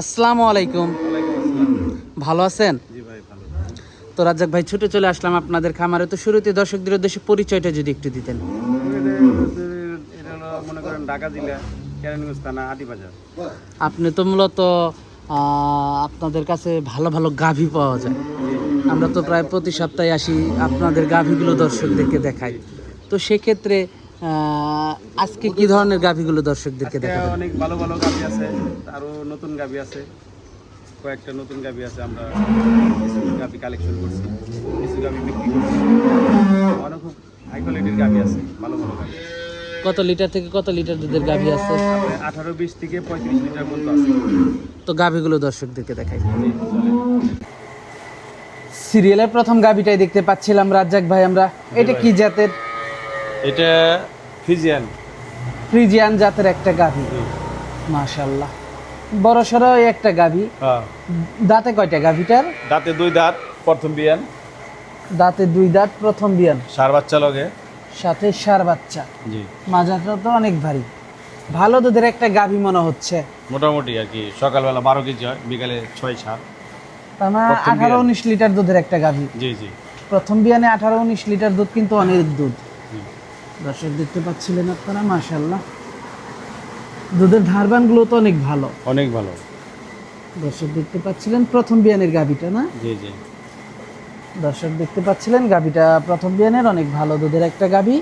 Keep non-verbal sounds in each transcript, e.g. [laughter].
আসসালামু আলাইকুম। ভালো আছেন? তো রাজ্জাক ভাই, ছুটে চলে আসলাম আপনাদের খামারে। তো শুরুতে দর্শকদের উদ্দেশ্যে পরিচয়টা যদি একটু দিতেন। মনে করেন আপনি তো মূলত আপনাদের কাছে ভালো ভালো গাভী পাওয়া যায়। আমরা তো প্রায় প্রতি সপ্তাহে আসি আপনাদের গাভীগুলো দর্শকদেরকে দেখাই। তো সেক্ষেত্রে আজকে কি ধরনের গাভীগুলো দর্শকদেরকে দেখাবেন? অনেক ভালো ভালো গাবি আছে আরও নতুন গাবি আছে কয়েকটা নতুন গাবি আছে আমরা কিছু গাবি কালেকশন করছি কিছু গাবি বিক্রি করছি। অনেক খুব হাই কোয়ালিটির গাবি আছে ভালো ভালো গাবি কত লিটার থেকে কত লিটার দুধের গাভী আছে? আঠারো বিশ থেকে পঁয়ত্রিশ লিটার পর্যন্ত আছে। তো গাভীগুলো দর্শকদেরকে দেখাই। সিরিয়ালের প্রথম গাভীটাই দেখতে পাচ্ছিলাম রাজ্জাক ভাই আমরা। এটা কি জাতের? এটা ফিজিয়ান। ফ্রিজিয়ান জাতের একটা গাভী। মাশাল্লাহ বড় সড়ো একটা গাভী। হ্যাঁ। দাঁতে কয়টা গাভীটার? দাঁতে দুই দাঁত প্রথম বিয়ান। দাঁতে দুই দাঁত প্রথম বিয়ান। সার বাচ্চা লগে। সাথে সার বাচ্চা। জি। মাজাটা তো অনেক ভারী। ভালো দুধের একটা গাভী মনে হচ্ছে। মোটামুটি আর কি সকালবেলা বারো কেজি হয় বিকালে ছয় সাত তার মানে আঠারো উনিশ লিটার দুধের একটা গাভী। জি জি। প্রথম বিয়ানে আঠারো উনিশ লিটার দুধ কিন্তু অনেক দুধ। দর্শক দেখতে পাচ্ছিলেন আপনারা মাশাল্লাহ দুধের ধারবানগুলো তো অনেক ভালো। অনেক ভালো। দর্শক দেখতে পাচ্ছিলেন প্রথম বিয়ানের গাভীটা না? জি জি। দর্শক দেখতে পাচ্ছিলেন গাভীটা প্রথম বিয়ানের অনেক ভালো দুধের একটা গাভী।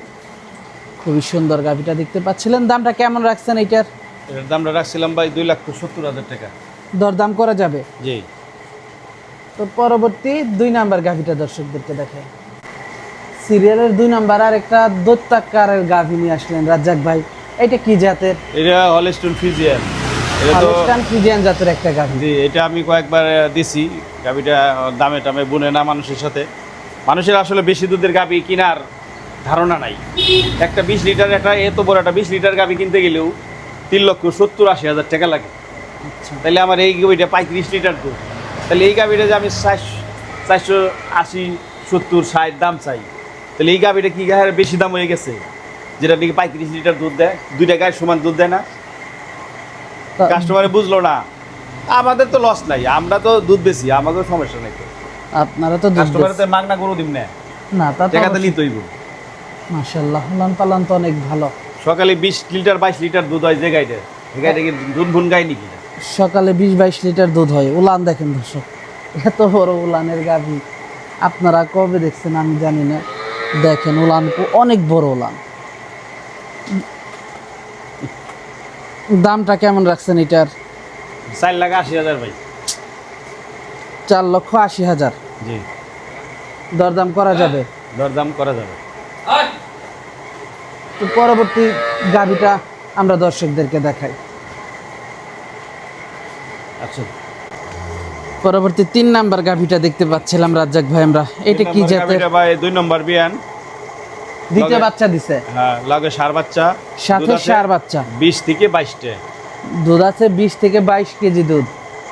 খুবই সুন্দর গাভীটা দেখতে পাচ্ছিলেন। দামটা কেমন রাখছেন এইটার? এটার দামটা রাখছিলাম ভাই দুই লাখ সত্তর হাজার টাকা। দরদাম করা যাবে? জি। তো পরবর্তী দুই নাম্বার গাভীটা দর্শকদেরকে দেখে সিরিয়ালের দুই নাম্বার আর একটা দৈত্যাকারের গাভী নিয়ে আসলেন রাজ্জাক ভাই। এটা কি জাতের? এটা হলস্টোন ফিজিয়ান এটা তো হলস্টাইন ফ্রিজিয়ান জাতের একটা গাভী। জি এটা আমি কয়েকবার দিছি। গাবিটা দামে টামে বুনে না মানুষের সাথে। মানুষের আসলে বেশি দুধের গাবি কেনার ধারণা নাই। একটা বিশ লিটার একটা এত বড় একটা বিশ লিটার গাবি কিনতে গেলেও তিন লক্ষ সত্তর আশি হাজার টাকা লাগে। আচ্ছা। তাহলে আমার এই গাবিটা পঁয়ত্রিশ লিটার দুধ। তাহলে এই গাবিটা যে আমি চারশো চারশো আশি সত্তর ষাট দাম চাই। তাহলে এই গাবিটা কি গায়ের বেশি দাম হয়ে গেছে? যেটা নাকি পঁয়ত্রিশ লিটার দুধ দেয় দুইটা গায়ের সমান দুধ দেয় না? কাস্টমারে বুঝলো না। আমাদের তো লস নাই আমরা তো দুধ বেশি আমাদের সমস্যা নাই আপনারা তো কাস্টমারে। তো মাগনা গরু দিব না। না তা টাকাতে লান পালন তো অনেক ভালো। সকালে বিশ লিটার বাইশ লিটার দুধ হয় যে গাইতে এই গাইটা কি দুধ ভুন গাই নাকি সকালে বিশ বাইশ লিটার দুধ হয় উলান দেখেন দর্শক। এত বড় উলানের গাভী। আপনারা কবে দেখছেন আমি জানি না। দেখেন উলান অনেক বড় উলান দামটা কেমন রাখছেন এটার? চার লাখ আশি হাজার ভাই। চার লক্ষ আশি হাজার। জি। দরদাম করা যাবে? দরদাম করা যাবে। তো পরবর্তী গাভীটা আমরা দর্শকদেরকে দেখাই। আচ্ছা। পরবর্তী তিন নাম্বার গাভীটা দেখতে পাচ্ছিলাম রাজ্জাক ভাই আমরা। এটা কি জাতের? গাভীটা ভাই দুই নম্বর বিয়ান। দ্বিতীয় বাচ্চা দিছে? হ্যাঁ লাগে সার বাচ্চা। সাথে সার বাচ্চা? বিশ থেকে বাইশটা। দুধ আছে বিশ থেকে বাইশ কেজি দুধ।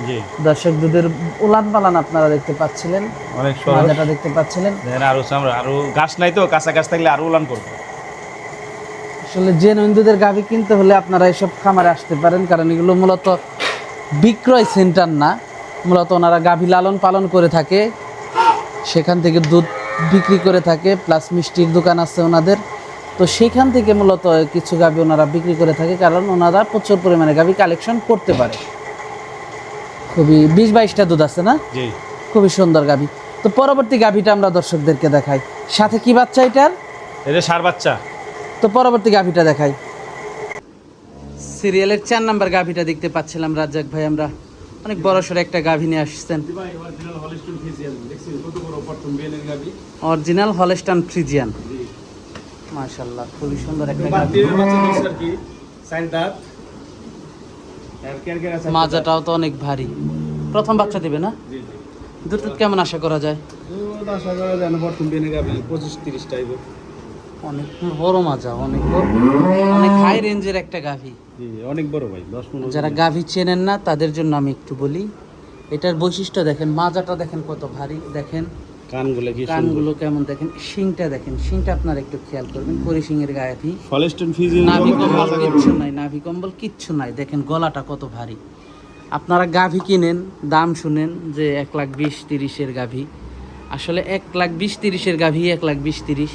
জি। দর্শক দুধের উলান পালান আপনারা দেখতে পাচ্ছিলেন অনেক সহজ। মাজাটা দেখতে পাচ্ছিলেন। দেখেন আরও আমরা আরও গাছ নাই তো কাঁচা গাছ থাকলে আরও উলান করব। আসলে যে দুধের গাভী কিনতে হলে আপনারা এসব খামারে আসতে পারেন কারণ এগুলো মূলত বিক্রয় সেন্টার না। মূলত ওনারা গাভী লালন পালন করে থাকে। সেখান থেকে দুধ বিক্রি করে থাকে প্লাস মিষ্টির দোকান আছে ওনাদের। তো সেখান থেকে মূলত কিছু গাভী ওনারা বিক্রি করে থাকে কারণ ওনারা প্রচুর পরিমাণে গাভী কালেকশন করতে পারে। খুবই বিশ বাইশটা দুধ আছে না? খুবই সুন্দর গাভী। তো পরবর্তী গাভীটা আমরা দর্শকদেরকে দেখাই। সাথে কি বাচ্চা এটার? এটা সার বাচ্চা। তো পরবর্তী গাভীটা দেখাই। সিরিয়ালের চার নাম্বার গাভীটা দেখতে পাচ্ছিলাম রাজ্জাক ভাই আমরা। অনেক বড় সড়ো একটা গাভী নিয়ে আসছেন। অরিজিনাল হলেস্টান ফ্রিজিয়ান মাশাল্লাহ খুবই সুন্দর একটা গাভী। মাজাটাও তো অনেক ভারী। প্রথম বাচ্চা দিবে না? জি জি দুধ কেমন আশা করা যায়? আশা করা যায় না প্রথম গাবি পঁচিশ তিরিশ টাইপ অনেক বড় মাজা অনেক বড় অনেক হাই রেঞ্জের একটা গাভী। অনেক বড় ভাই যারা গাভী চেনেন না তাদের জন্য আমি একটু বলি এটার বৈশিষ্ট্য দেখেন মাজাটা দেখেন কত ভারী দেখেন। কানগুলো কি কানগুলো কেমন দেখেন শিংটা দেখেন শিংটা আপনারা একটু খেয়াল করবেন করি শিংয়ের গায়ে ফলেস্টন ফিজিয়ান নাভি কম্বল কিচ্ছু নাই নাভি কম্বল কিচ্ছু নাই দেখেন গলাটা কত ভারী। আপনারা গাভী কিনেন দাম শুনেন যে এক লাখ বিশ তিরিশের গাভী। আসলে এক লাখ বিশ তিরিশের গাভী এক লাখ বিশ তিরিশ।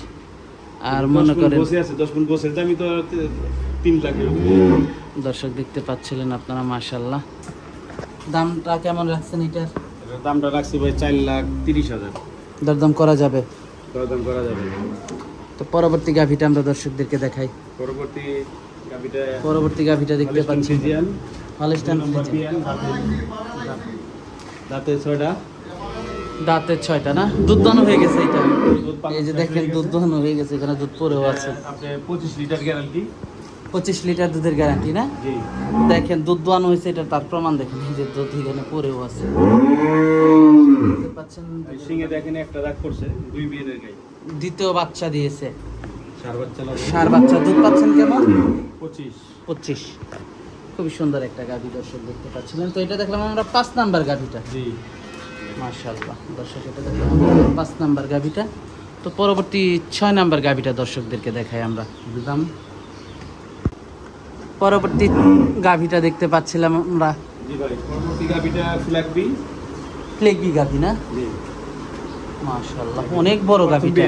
আর মনে করেন বসে আছে দশ পনেরো বসে দামি তে- তিন লাখের দর্শক দেখতে পাচ্ছিলেন আপনারা মাশাল্লাহ দামটা কেমন রাখছেন এটার? দামটা রাখছি ভাই চার লাখ তিরিশ হাজার। দরদাম করা যাবে? দরদাম করা যাবে। তো পরবর্তী গাভীটা আমরা দর্শকদেরকে দেখাই। পরবর্তী গাবিটা পরবর্তী গাভীটা দেখতে পাচ্ছি। বিয়ান দাঁতে ছয়টা। দাঁতের ছয়টা না? দুধ দানো হয়ে গেছে এটা। এই যে দেখেন দুধ দহন হয়ে গেছে এখানে দুধ পরেও আছে। পঁচিশ লিটার গ্যারান্টি পঁচিশ লিটার দুধের গ্যারান্টি না? দেখেন দুধ দোয়ানো হয়েছে এটা তার প্রমাণ দেখেন যে দুধ এখানে পরেও আছে। দেখেন একটা দাগ করছে দুই বিয়ের গাই দ্বিতীয় বাচ্চা দিয়েছে। সার বাচ্চা দুধ পাচ্ছেন কেমন? পঁচিশ। পঁচিশ। খুবই সুন্দর একটা গাভী দর্শক দেখতে পাচ্ছিলেন। তো এটা দেখলাম আমরা পাঁচ নাম্বার গাভীটা। জি। মার্শাল্লাহ দর্শক এটা দেখলাম পাঁচ নাম্বার গাভীটা। তো পরবর্তী ছয় নাম্বার গাভীটা দর্শকদেরকে দেখাই আমরা। বুঝলাম? পরবর্তী গাভীটা দেখতে পাচ্ছিলাম আমরা। জি ভাই পরবর্তী না? জি অনেক বড় গাভীটা।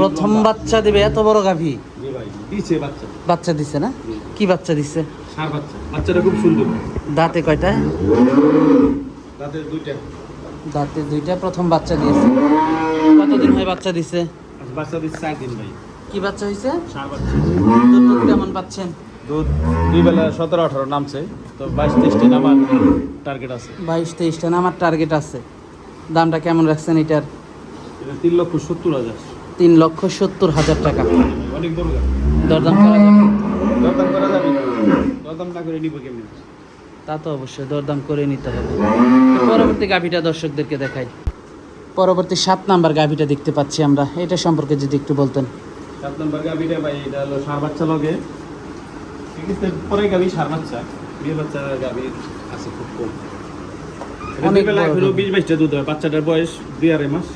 প্রথম বাচ্চা দেবে এত বড় গাভী? জি ভাই দিছে বাচ্চা। বাচ্চা দিছে না? কি বাচ্চা দিছে? সার বাচ্চা বাচ্চাটা খুব সুন্দর। দাঁতে কয়টা? দুইটা। দাঁতে দুইটা প্রথম বাচ্চা দিয়েছে। কতদিন হয় বাচ্চা দিছে? আচ্ছা, বাচ্চা দিচ্ছে চার দিন ভাই। কি বাচ্চা হয়েছে সার বাচ্চা। কেমন পাচ্ছেন? দুধ দুই বেলা সতেরো আঠারো নামছে। তো বাইশ তেইশটা নামার টার্গেট আছে। বাইশ তেইশটা না আমার টার্গেট আছে। দামটা কেমন রাখছেন এটার? তিন লক্ষ সত্তর হাজার। তিন লক্ষ সত্তর হাজার টাকা। অনেক দরদাম করা যাবে? দরদাম করা যাবে দরদাম না করে নিব কেমনি? তা তো অবশ্যই দরদাম করে নিতে হবে। পরবর্তী গাভীটা দর্শকদেরকে দেখাই। পরবর্তী সাত নাম্বার গাভীটা দেখতে পাচ্ছি আমরা। এটা সম্পর্কে যদি একটু বলতেন। সাত নম্বর গাবিটা ভাই এটা হলো সার বাচ্চা লগে। আছে পরে গাবি সার বাচ্চা। বিয়ে বাচ্চা গাবি আছে খুব কম। অনেক অনেক বেলা বড় এখনও বিশ বাইশটা দুধ হয় বাচ্চাটার বয়স দুই আড়াই মাস।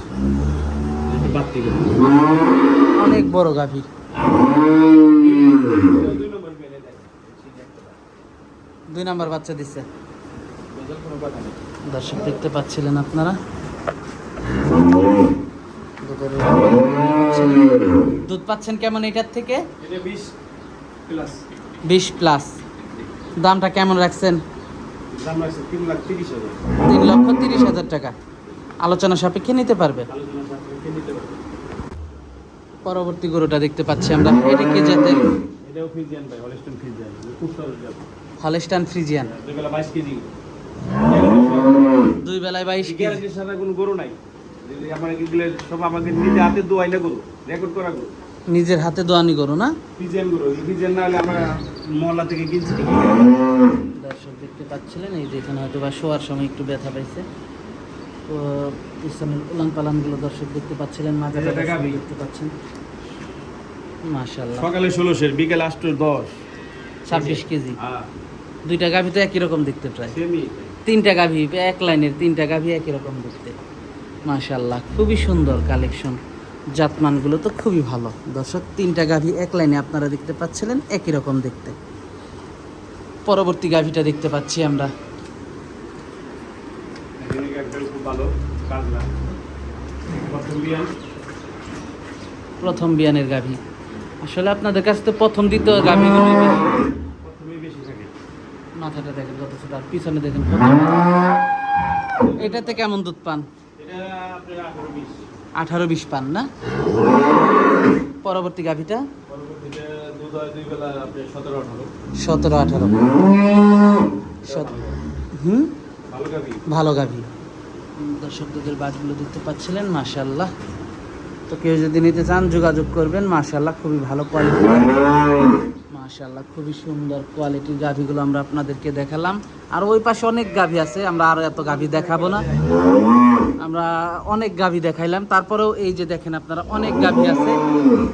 বাড়তি করে। অনেক বড় গাভী। দুই নম্বর বাচ্চা দিচ্ছে বোঝার কোনো কথা নেই। দর্শক দেখতে পাচ্ছিলেন আপনারা। [laughs] দুধ পাচ্ছেন কেমন এটার থেকে? এটা বিশ প্লাস বিশ প্লাস দামটা কেমন রাখছেন? তিন লক্ষ তিরিশ হাজার টাকা। আলোচনা সাপেক্ষে নিতে পারবে। পরবর্তী গরুটা দেখতে পাচ্ছি আমরা। এটা কি জাতের? হলিস্টন ফ্রিজিয়ান দুই বেলায় বাইশ কেজি। কোনো গরু নাই। আমার সব আমাকে নিজে হাতে দোয়াই না গরু রেকর্ড করা গরু। নিজের হাতে দোয়ানি করো না? ফ্রিজিয়ান গরু ফ্রিজিয়ান না হলে আমরা মহল্লা থেকে কিনছি। দর্শক দেখতে পাচ্ছিলেন এই যে এখানে হয়তো বা শোয়ার সময় একটু ব্যথা পাইছে। তো ইসলামের উলান পালানগুলো দর্শক দেখতে পাচ্ছিলেন মাঝে দেখতে পাচ্ছেন। মাশাল্লাহ সকালে ষোলোশের বিকেল আষ্ট দশ। ছাব্বিশ কেজি। হ্যাঁ। দুইটা গাভি তো একই রকম দেখতে প্রায়। তিনটা গাভি এক লাইনের তিনটা গাভি একই রকম দেখতে। মাশাল্লাহ খুবই সুন্দর কালেকশন। জাতমানগুলো তো খুবই ভালো। দর্শক তিনটা গাভি এক লাইনে আপনারা দেখতে পাচ্ছিলেন একই রকম দেখতে। পরবর্তী গাভিটা দেখতে পাচ্ছি আমরা। প্রথম বিয়ানের গাভি। আসলে আপনাদের কাছে তো প্রথম দ্বিতীয় গাভি মাথাটা দেখেন ছোট আর পিছনে দেখেন এটাতে কেমন দুধ পান? এটা আঠারো বিশ পান, না? পরবর্তী গাভিটা? সতেরো, আঠারো। হুম? ভালো গাভী। দর্শক, দুধের বাটগুলো দেখতে পাচ্ছিলেন মাশাল্লাহ তো কেউ যদি নিতে চান, যোগাযোগ করবেন মাশাল্লাহ খুবই ভালো কোয়ালিটি মাশাল্লাহ খুবই সুন্দর কোয়ালিটির গাভিগুলো আমরা আপনাদেরকে দেখালাম। আর ওই পাশে অনেক গাভি আছে, আমরা আরও এত গাভি দেখাবো না। আমরা অনেক গাভি দেখাইলাম। তারপরেও এই যে দেখেন আপনারা, অনেক গাভি আছে।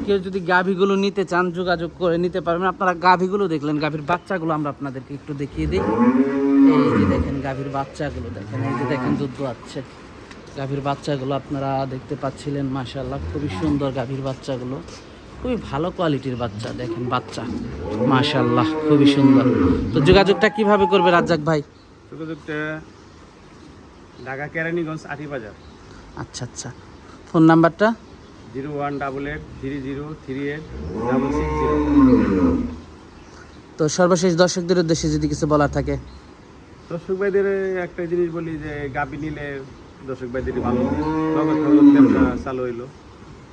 কেউ যদি গাভিগুলো নিতে চান, যোগাযোগ করে নিতে পারবেন। আপনারা গাভিগুলো দেখলেন, গাভীর বাচ্চাগুলো আমরা আপনাদেরকে একটু দেখিয়ে দিই। এই যে দেখেন গাভীর বাচ্চাগুলো দেখেন, এই যে দেখেন দুধ দোয়াচ্ছে গাভীর বাচ্চাগুলো আপনারা দেখতে পাচ্ছিলেন মাশাল্লাহ খুবই সুন্দর গাভীর বাচ্চাগুলো। খুবই ভালো কোয়ালিটির বাচ্চা, দেখেন বাচ্চা। মাশাল্লাহ খুবই সুন্দর। তো যোগাযোগটা কীভাবে করবে রাজ্জাক ভাই? যোগাযোগটা ঢাকা কেরানীগঞ্জ আটি বাজার আচ্ছা আচ্ছা। ফোন নাম্বারটা? Zero one double eight three zero three eight double six zero. তো সর্বশেষ দর্শকদের উদ্দেশ্যে যদি কিছু বলার থাকে। দর্শক ভাইদের একটা জিনিস বলি যে গাবি নিলে দর্শক ভাইদের ভালো। নগদ নগদ ব্যবসা চালু হইল।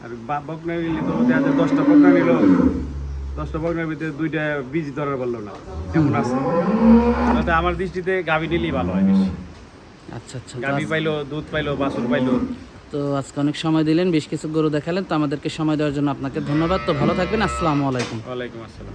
আর বকনা নিলে তো দেখা যায় দশটা বকনা নিল। দশটা বকনার ভিতরে দুইটা বীজ ধরার পারল না। এমন আছে। আমার দৃষ্টিতে গাবি নিলেই ভালো হয় বেশি। আচ্ছা আচ্ছা। গাবি পাইলো দুধ পাইলো বাছুর পাইলো। তো আজকে অনেক সময় দিলেন বেশ কিছু গরু দেখালেন তো আমাদেরকে সময় দেওয়ার জন্য আপনাকে ধন্যবাদ। তো ভালো থাকবেন আসসালামু আলাইকুম। ওয়ালাইকুম আসসালাম।